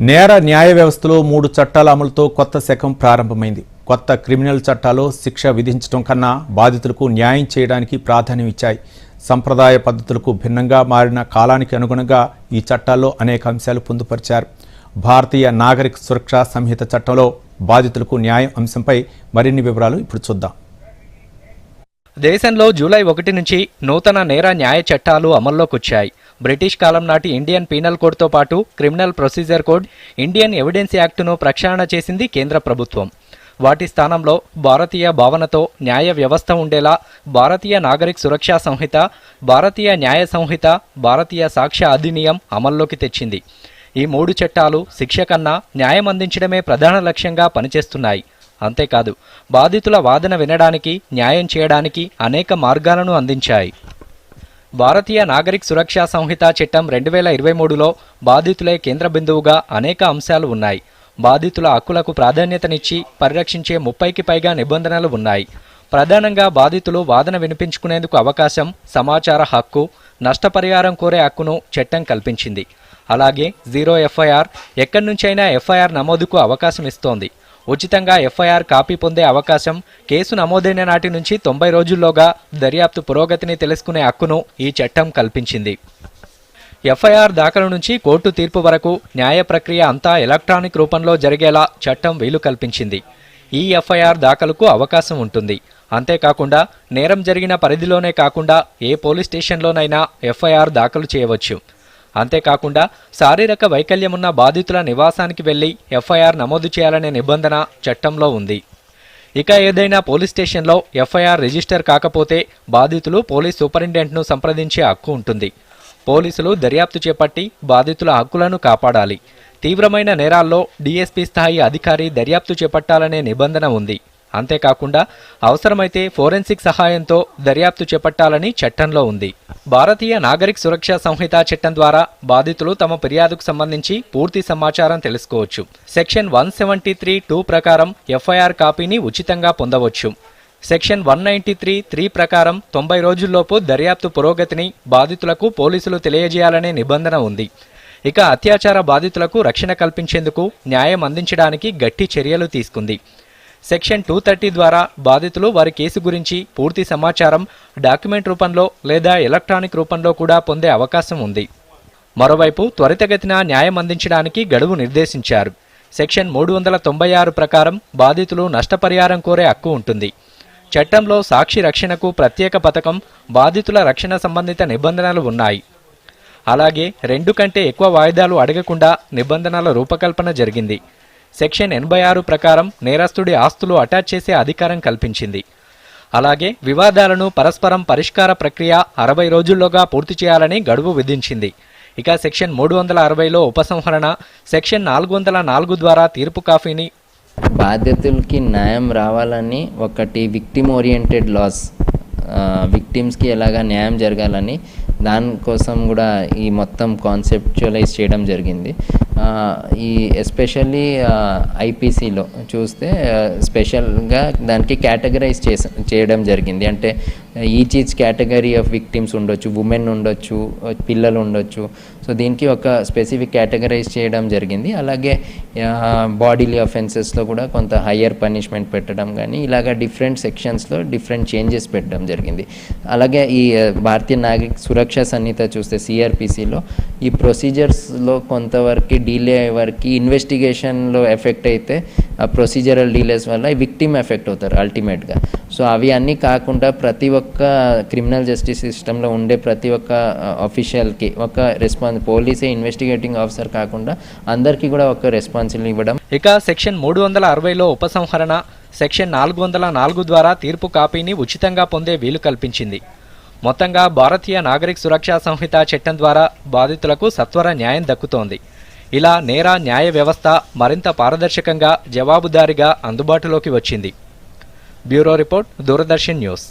నేర న్యాయ వ్యవస్థలో మూడు చట్టాల అమలుతో కొత్త శకం ప్రారంభమైంది. కొత్త క్రిమినల్ చట్టాలు శిక్ష విధించడం కన్నా బాధితులకు న్యాయం చేయడానికి ప్రాధాన్యం ఇచ్చాయి. సంప్రదాయ పద్ధతులకు భిన్నంగా మారిన కాలానికి అనుగుణంగా ఈ చట్టాల్లో అనేక అంశాలు పొందుపరిచారు. భారతీయ నాగరిక సురక్షా సంహిత చట్టంలో బాధితులకు న్యాయం అంశంపై మరిన్ని వివరాలు ఇప్పుడు చూద్దాం. దేశంలో జూలై ఒకటి నుంచి నూతన నేర న్యాయ చట్టాలు అమల్లోకొచ్చాయి. బ్రిటిష్ కాలం నాటి ఇండియన్ పీనల్ కోడ్తో పాటు criminal procedure code Indian evidence యాక్టును ప్రక్షాళన చేసింది కేంద్ర ప్రభుత్వం. వాటి స్థానంలో భారతీయ భావనతో న్యాయ వ్యవస్థ ఉండేలా భారతీయ నాగరిక సురక్షా సంహిత భారతీయ న్యాయ సంహిత భారతీయ సాక్ష్య అధినియం అమల్లోకి తెచ్చింది. ఈ మూడు చట్టాలు శిక్ష కన్నా న్యాయం అందించడమే ప్రధాన లక్ష్యంగా పనిచేస్తున్నాయి. అంతేకాదు బాధితుల వాదన వినడానికి న్యాయం చేయడానికి అనేక మార్గాలను అందించాయి. భారతీయ నాగరిక సురక్షా సంహిత చట్టం రెండు వేల ఇరవై మూడులో బాధితులే కేంద్ర బిందువుగా అనేక అంశాలు ఉన్నాయి. బాధితుల హక్కులకు ప్రాధాన్యతనిచ్చి పరిరక్షించే ముప్పైకి పైగా నిబంధనలు ఉన్నాయి. ప్రధానంగా బాధితులు వాదన వినిపించుకునేందుకు అవకాశం సమాచార హక్కు నష్టపరిహారం కోరే హక్కును చట్టం కల్పించింది. అలాగే జీరో ఎఫ్ఐఆర్ ఎక్కడి నుంచైనా ఎఫ్ఐఆర్ నమోదుకు అవకాశం ఇస్తోంది. ఉచితంగా ఎఫ్ఐఆర్ కాపీ పొందే అవకాశం కేసు నమోదైన నాటి నుంచి తొంభై రోజుల్లోగా దర్యాప్తు పురోగతిని తెలుసుకునే హక్కును ఈ చట్టం కల్పించింది. ఎఫ్ఐఆర్ దాఖలు నుంచి కోర్టు తీర్పు వరకు న్యాయ ప్రక్రియ అంతా ఎలక్ట్రానిక్ రూపంలో జరిగేలా చట్టం వీలు కల్పించింది. ఈ ఎఫ్ఐఆర్ దాఖలుకు అవకాశం ఉంటుంది. అంతేకాకుండా నేరం జరిగిన పరిధిలోనే కాకుండా ఏ పోలీస్ స్టేషన్లోనైనా ఎఫ్ఐఆర్ దాఖలు చేయవచ్చు. అంతేకాకుండా శారీరక వైకల్యమున్న బాధితుల నివాసానికి వెళ్ళి ఎఫ్ఐఆర్ నమోదు చేయాలనే నిబంధన చట్టంలో ఉంది. ఇక ఏదైనా పోలీస్ స్టేషన్లో ఎఫ్ఐఆర్ రిజిస్టర్ కాకపోతే బాధితులు పోలీస్ సూపరింటెండెంట్ను సంప్రదించే హక్కు ఉంటుంది. పోలీసులు దర్యాప్తు చేపట్టి బాధితుల హక్కులను కాపాడాలి. తీవ్రమైన నేరాల్లో డీఎస్పీ స్థాయి అధికారి దర్యాప్తు చేపట్టాలనే నిబంధన ఉంది. అంతేకాకుండా అవసరమైతే ఫోరెన్సిక్ సహాయంతో దర్యాప్తు చేపట్టాలని చట్టంలో ఉంది. భారతీయ నాగరిక సురక్షా సంహిత చట్టం ద్వారా బాధితులు తమ ఫిర్యాదుకు సంబంధించి పూర్తి సమాచారం తెలుసుకోవచ్చు. Section one seventy three two ప్రకారం ఎఫ్ఐఆర్ కాపీని ఉచితంగా పొందవచ్చు. Section one ninety three three ప్రకారం తొంభై రోజుల్లోపు దర్యాప్తు పురోగతిని బాధితులకు పోలీసులు తెలియజేయాలనే నిబంధన ఉంది. ఇక అత్యాచార బాధితులకు రక్షణ కల్పించేందుకు న్యాయం అందించడానికి గట్టి చర్యలు తీసుకుంది. సెక్షన్ టూ థర్టీ ద్వారా బాధితులు వారి కేసు గురించి పూర్తి సమాచారం డాక్యుమెంట్ రూపంలో లేదా ఎలక్ట్రానిక్ రూపంలో కూడా పొందే అవకాశం ఉంది. మరోవైపు త్వరితగతిన న్యాయం అందించడానికి గడువు నిర్దేశించారు. సెక్షన్ మూడు వందల తొంభై ఆరు ప్రకారం బాధితులు నష్టపరిహారం కోరే హక్కు ఉంటుంది. చట్టంలో సాక్షి రక్షణకు ప్రత్యేక పథకం బాధితుల రక్షణ సంబంధిత నిబంధనలు ఉన్నాయి. అలాగే రెండు కంటే ఎక్కువ వాయిదాలు అడగకుండా నిబంధనల రూపకల్పన జరిగింది. సెక్షన్ ఎనభై ఆరు ప్రకారం నేరస్తుడి ఆస్తులు అటాచ్ చేసే అధికారం కల్పించింది. అలాగే వివాదాలను పరస్పరం పరిష్కార ప్రక్రియ అరవై రోజుల్లోగా పూర్తి చేయాలని గడువు విధించింది. ఇక సెక్షన్ మూడు వందల అరవైలో ఉపసంహరణ సెక్షన్ నాలుగు వందల నాలుగు ద్వారా తీర్పు కాఫీని బాధ్యతలకి న్యాయం రావాలని ఒకటి విక్టిమ్ ఓరియంటెడ్ లాస్ విక్టిమ్స్కి ఎలాగా న్యాయం జరగాలని దానికోసం కూడా ఈ మొత్తం కాన్సెప్చువలైజ్ చేయడం జరిగింది. ఈ ఎస్పెషల్లీ ఐపీసీలో చూస్తే స్పెషల్గా దానికి కేటగరైజ్ చేస చేయడం జరిగింది. అంటే each each category of victims ఉండొచ్చు ఉమెన్ ఉండొచ్చు పిల్లలు ఉండొచ్చు. సో దీనికి ఒక స్పెసిఫిక్ కేటగరైజ్ చేయడం జరిగింది. అలాగే బాడీలీ అఫెన్సెస్లో కూడా కొంత హయ్యర్ పనిష్మెంట్ పెట్టడం కానీ ఇలాగ డిఫరెంట్ సెక్షన్స్లో డిఫరెంట్ చేంజెస్ పెట్టడం జరిగింది. అలాగే ఈ భారతీయ నాగరిక సురక్షా సన్నిహిత చూస్తే సిఆర్పిసిలో ఈ ప్రొసీజర్స్లో కొంతవరకు డీలే అయ్యే వరకు ఇన్వెస్టిగేషన్లో ఎఫెక్ట్ అయితే ఆ ప్రొసీజరల్ డీలేస్ వల్ల విక్టిమ్ ఎఫెక్ట్ అవుతారు అల్టిమేట్గా సో అవి అన్నీ కాకుండా ప్రతి ఒక్క క్రిమినల్ జస్టిస్ సిస్టంలో ఉండే ప్రతి ఒక్క అఫీషియల్కి ఒక రెస్పాన్స్ పోలీసే ఇన్వెస్టిగేటింగ్ ఆఫీసర్ కాకుండా అందరికీ కూడా ఒక రెస్పాన్సిబిలిటీ ఇవ్వడం. ఇక సెక్షన్ మూడు వందల అరవైలో ఉపసంహరణ సెక్షన్ నాలుగు వందల నాలుగు ద్వారా తీర్పు కాపీని ఉచితంగా పొందే వీలు కల్పించింది. మొత్తంగా భారతీయ నాగరిక సురక్షా సంహిత చట్టం ద్వారా బాధితులకు సత్వర న్యాయం దక్కుతోంది. ఇలా నేర న్యాయ వ్యవస్థ మరింత పారదర్శకంగా జవాబుదారీగా అందుబాటులోకి వచ్చింది. Bureau report Doordarshan news.